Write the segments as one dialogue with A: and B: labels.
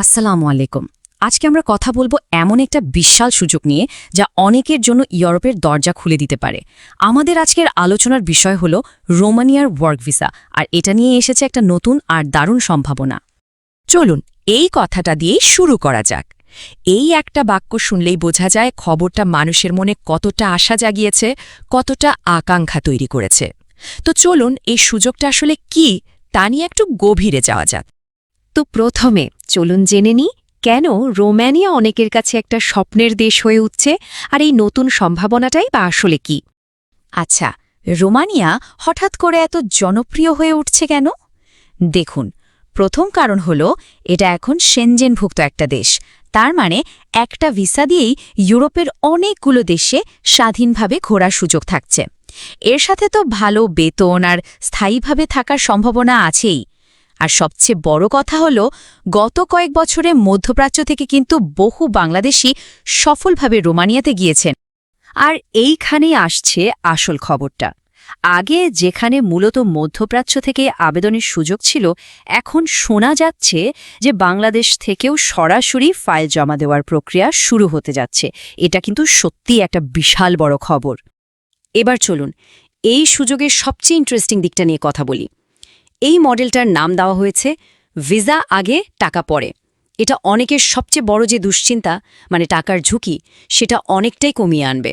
A: আসসালামু আলাইকুম। আজকে আমরা কথা বলব এমন একটা বিশাল সুযোগ নিয়ে যা অনেকের জন্য ইউরোপের দরজা খুলে দিতে পারে। আমাদের আজকের আলোচনার বিষয় হলো রোমানিয়ার ওয়ার্ক ভিসা, আর এটা নিয়ে এসেছে একটা নতুন আর দারুণ সম্ভাবনা।
B: চলুন, এই কথাটা দিয়েই শুরু করা যাক। এই একটা বাক্য শুনলেই বোঝা যায় খবরটা মানুষের মনে কতটা আশা জাগিয়েছে, কতটা আকাঙ্ক্ষা তৈরি করেছে। তো চলুন, এই সুযোগটা আসলে কি তা নিয়ে একটু গভীরে যাওয়া যাক।
C: তো প্রথমে চলুন জেনে নিই কেন রোমানিয়া অনেকের কাছে একটা স্বপ্নের দেশ হয়ে উঠছে, আর এই নতুন সম্ভাবনাটাই বা আসলে কি?
A: আচ্ছা রোমানিয়া হঠাৎ করে এত জনপ্রিয় হয়ে উঠছে কেন? দেখুন, প্রথম কারণ হল এটা এখন সেনজেনভুক্ত একটা দেশ। তার মানে একটা ভিসা দিয়েই ইউরোপের অনেকগুলো দেশে স্বাধীনভাবে ঘোরার সুযোগ থাকছে। এর সাথে তো ভালো বেতন আর স্থায়ীভাবে থাকার সম্ভাবনা আছেই। আর সবচেয়ে বড় কথা হল, গত কয়েক বছরে মধ্যপ্রাচ্য থেকে কিন্তু বহু বাংলাদেশি সফলভাবে রোমানিয়াতে গিয়েছেন।
C: আর এইখানেই আসছে আসল খবরটা। আগে যেখানে মূলত মধ্যপ্রাচ্য থেকে আবেদনের সুযোগ ছিল, এখন শোনা যাচ্ছে যে বাংলাদেশ থেকেও সরাসরি ফাইল জমা দেওয়ার প্রক্রিয়া শুরু হতে যাচ্ছে। এটা কিন্তু সত্যিই একটা বিশাল বড় খবর। এবার চলুন, এই সুযোগের সবচেয়ে ইন্টারেস্টিং দিকটা নিয়ে কথা বলি। এই মডেলটার নাম দেওয়া হয়েছে ভিসা আগে টাকা পরে। এটা অনেকের সবচেয়ে বড় যে দুশ্চিন্তা মানে টাকার ঝুঁকি, সেটা অনেকটাই কমিয়ে আনবে।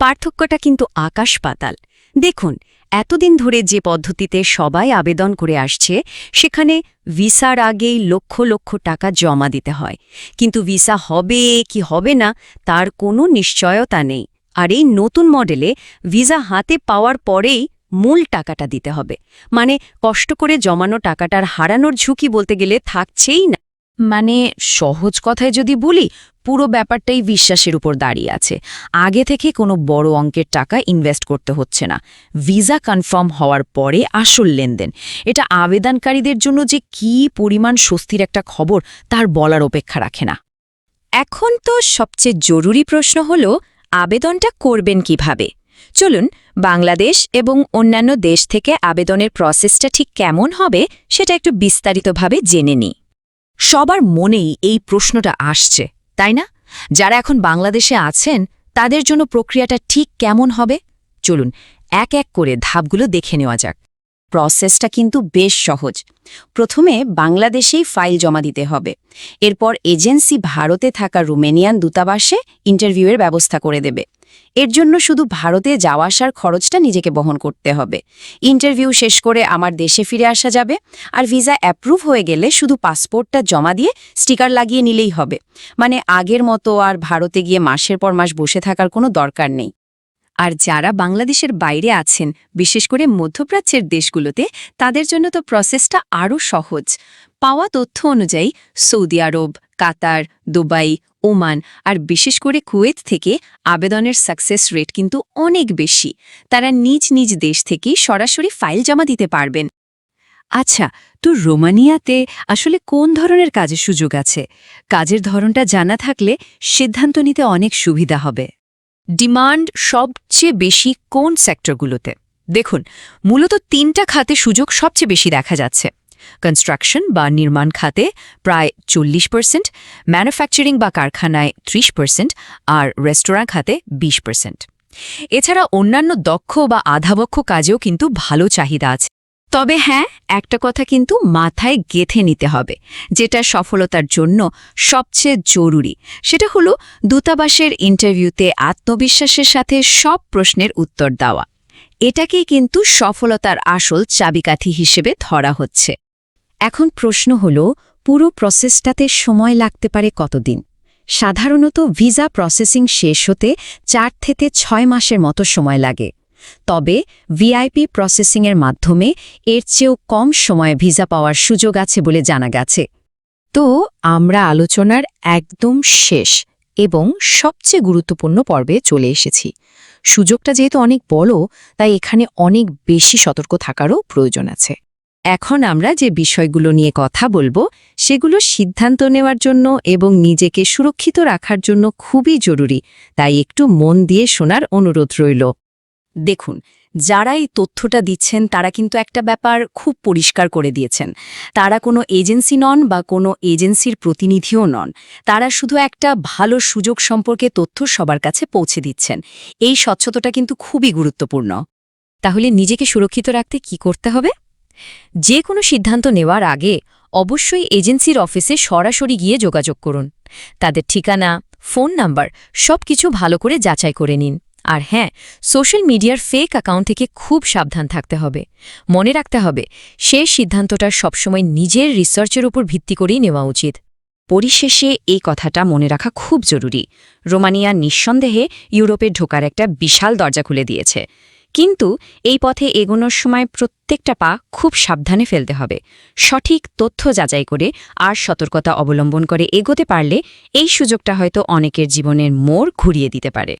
C: পার্থক্যটা কিন্তু আকাশ পাতাল। দেখুন, এতদিন ধরে যে পদ্ধতিতে সবাই আবেদন করে আসছে, সেখানে ভিসার আগেই লক্ষ লক্ষ টাকা জমা দিতে হয়। কিন্তু ভিসা হবে কি হবে না, তার কোনো নিশ্চয়তা নেই। আর এই নতুন মডেলে ভিসা হাতে পাওয়ার পরেই মূল টাকাটা দিতে হবে। মানে কষ্ট করে জমানো টাকাটার হারানোর ঝুঁকি বলতে গেলে থাকছেই না।
A: মানে সহজ কথায় যদি বলি, পুরো ব্যাপারটাই বিশ্বাসের উপর দাঁড়িয়ে আছে। আগে থেকে কোনো বড় অঙ্কের টাকা ইনভেস্ট করতে হচ্ছে না। ভিসা কনফার্ম হওয়ার পরে আসল লেনদেন। এটা আবেদনকারীদের জন্য যে কি পরিমাণ স্বস্তির একটা খবর, তার বলার অপেক্ষা রাখে না।
B: এখন তো সবচেয়ে জরুরি প্রশ্ন হল, আবেদনটা করবেন কীভাবে? চলুন, বাংলাদেশ এবং অন্যান্য দেশ থেকে আবেদনের প্রসেসটা ঠিক কেমন হবে সেটা একটু বিস্তারিতভাবে জেনে নিই।
A: সবার মনেই এই প্রশ্নটা আসছে, তাই না? যারা এখন বাংলাদেশে আছেন, তাদের জন্য প্রক্রিয়াটা ঠিক কেমন হবে? চলুন, এক এক করে ধাপগুলো দেখে নেওয়া যাক।
C: প্রসেসটা কিন্তু বেশ সহজ। প্রথমে বাংলাদেশেই ফাইল জমা দিতে হবে। এরপর এজেন্সি ভারতে থাকা রুমেনিয়ান দূতাবাসে ইন্টারভিউয়ের ব্যবস্থা করে দেবে। এর জন্য শুধু ভারতে যাওয়া আসার খরচটা নিজেকে বহন করতে হবে। ইন্টারভিউ শেষ করে আমার দেশে ফিরে আসা যাবে, আর ভিসা অ্যাপ্রুভ হয়ে গেলে শুধু পাসপোর্টটা জমা দিয়ে স্টিকার লাগিয়ে নিলেই হবে। মানে আগের মতো আর ভারতে গিয়ে মাসের পর মাস বসে থাকার কোনো দরকার নেই। আর যারা বাংলাদেশের বাইরে আছেন, বিশেষ করে মধ্যপ্রাচ্যের দেশগুলোতে, তাদের জন্য তো প্রসেসটা আরও সহজ। পাওয়া তথ্য অনুযায়ী Saudi Arab, Qatar, Dubai Oman, আর বিশেষ করে কুয়েত থেকে আবেদনের সাকসেস রেট কিন্তু অনেক বেশি। তারা নিজ নিজ দেশ থেকেই সরাসরি ফাইল জমা দিতে পারবেন। আচ্ছা তো রোমানিয়াতে আসলে কোন ধরনের কাজের সুযোগ আছে? কাজের ধরনটা জানা থাকলে সিদ্ধান্ত নিতে অনেক সুবিধা হবে।
B: ডিমান্ড সবচেয়ে বেশি কোন সেক্টরগুলোতে দেখুন, মূলত তিনটা খাতে সুযোগ সবচেয়ে বেশি দেখা যাচ্ছে। কনস্ট্রাকশন বা নির্মাণ খাতে প্রায় চল্লিশ পার্সেন্ট ম্যানুফ্যাকচারিং বা কারখানায় ত্রিশ পার্সেন্ট আর রেস্তোরাঁ খাতে বিশ পার্সেন্ট এছাড়া অন্যান্য দক্ষ বা আধাবক্ষ কাজেও কিন্তু ভালো চাহিদা আছে। তবে হ্যাঁ একটা কথা কিন্তু মাথায় গেথে নিতে হবে, যেটা সফলতার জন্য সবচেয়ে জরুরি। সেটা হলো দূতাবাসের ইন্টারভিউতে আত্মবিশ্বাসের সাথে সব প্রশ্নের উত্তর দেওয়া। এটাকেই কিন্তু সফলতার আসল চাবিকাঠি হিসেবে ধরা হচ্ছে।
C: এখন প্রশ্ন হল, পুরো প্রসেসটাতে সময় লাগতে পারে কতদিন? সাধারণত ভিসা প্রসেসিং শেষ হতে চার থেকে ছয় মাসের মতো সময় লাগে। তবে ভিআইপি প্রসেসিংয়ের মাধ্যমে এর চেয়েও কম সময়ে ভিসা পাওয়ার সুযোগ আছে বলে জানা গেছে।
B: তো আমরা আলোচনার একদম শেষ এবং সবচেয়ে গুরুত্বপূর্ণ পর্বে চলে এসেছি। সুযোগটা যেহেতু অনেক বড়, তাই এখানে অনেক বেশি সতর্ক থাকারও প্রয়োজন আছে।
C: এখন আমরা যে বিষয়গুলো নিয়ে কথা বলব, সেগুলো সিদ্ধান্ত নেওয়ার জন্য এবং নিজেকে সুরক্ষিত রাখার জন্য খুবই জরুরি, তাই একটু মন দিয়ে শোনার অনুরোধ রইল। দেখুন, যারা এই তথ্যটা দিচ্ছেন, তারা কিন্তু একটা ব্যাপার খুব পরিষ্কার করে দিয়েছেন। তারা কোনো এজেন্সি নন বা কোনো এজেন্সির প্রতিনিধিও নন। তারা শুধু একটা ভালো সুযোগ সম্পর্কে তথ্য সবার কাছে পৌঁছে দিচ্ছেন। এই স্বচ্ছতাটা কিন্তু খুবই গুরুত্বপূর্ণ।
B: তাহলে নিজেকে সুরক্ষিত রাখতে কি করতে হবে? যে কোনো সিদ্ধান্ত নেওয়ার আগে অবশ্যই এজেন্সির অফিসে সরাসরি গিয়ে যোগাযোগ করুন। তাদের ঠিকানা, ফোন নাম্বার সব কিছু ভালো করে যাচাই করে নিন। আর হ্যাঁ সোশ্যাল মিডিয়ার ফেক অ্যাকাউন্ট থেকে খুব সাবধান থাকতে হবে। মনে রাখতে হবে সে সিদ্ধান্তটা সবসময় নিজের রিসার্চের উপর ভিত্তি করেই নেওয়া উচিত।
A: পরিশেষে এই কথাটা মনে রাখা খুব জরুরি। রোমানিয়া নিঃসন্দেহে ইউরোপে ঢোকার একটা বিশাল দরজা খুলে দিয়েছে। কিন্তু এই পথে এগোনোর সময় প্রত্যেকটা পা খুব সাবধানে ফেলতে হবে। সঠিক তথ্য যাচাই করে আর সতর্কতা অবলম্বন করে এগোতে পারলে এই সুযোগটা হয়তো অনেকের জীবনের মোড় ঘুরিয়ে দিতে পারে।